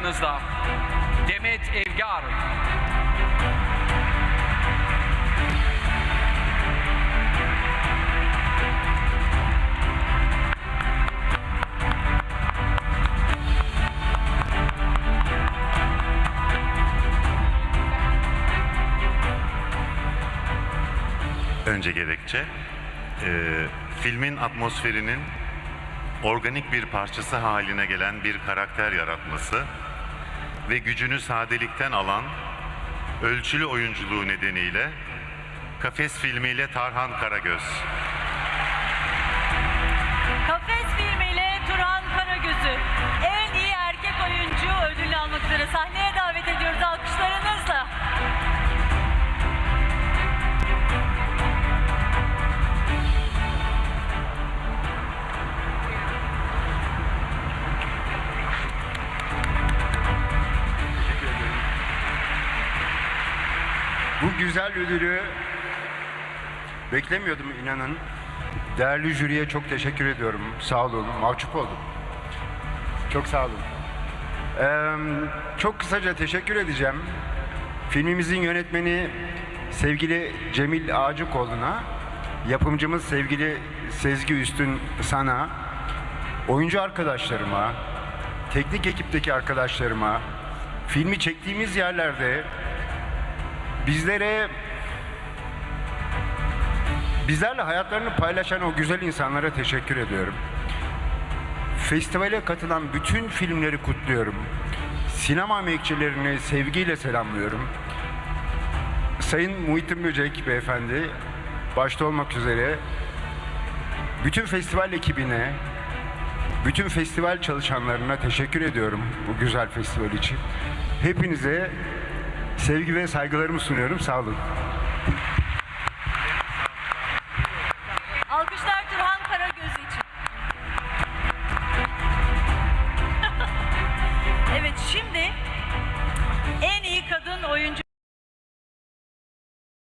karşınızda Demet Evgar. Önce gerekçe, e, filmin atmosferinin organik bir parçası haline gelen bir karakter yaratması ve gücünü sadelikten alan ölçülü oyunculuğu nedeniyle Kafes filmiyle Tarhan Karagöz. Bu güzel ödülü beklemiyordum inanın. Değerli jüriye çok teşekkür ediyorum. Sağ olun. Mahcup oldum. Çok sağ olun. Ee, çok kısaca teşekkür edeceğim. Filmimizin yönetmeni sevgili Cemil Ağacıkoğlu'na, yapımcımız sevgili Sezgi Üstün sana, oyuncu arkadaşlarıma, teknik ekipteki arkadaşlarıma, filmi çektiğimiz yerlerde bizlere bizlerle hayatlarını paylaşan o güzel insanlara teşekkür ediyorum. Festivale katılan bütün filmleri kutluyorum. Sinema emekçilerini sevgiyle selamlıyorum. Sayın Muhittin Böcek beyefendi başta olmak üzere bütün festival ekibine, bütün festival çalışanlarına teşekkür ediyorum bu güzel festival için. Hepinize sevgi ve saygılarımı sunuyorum. Sağ olun.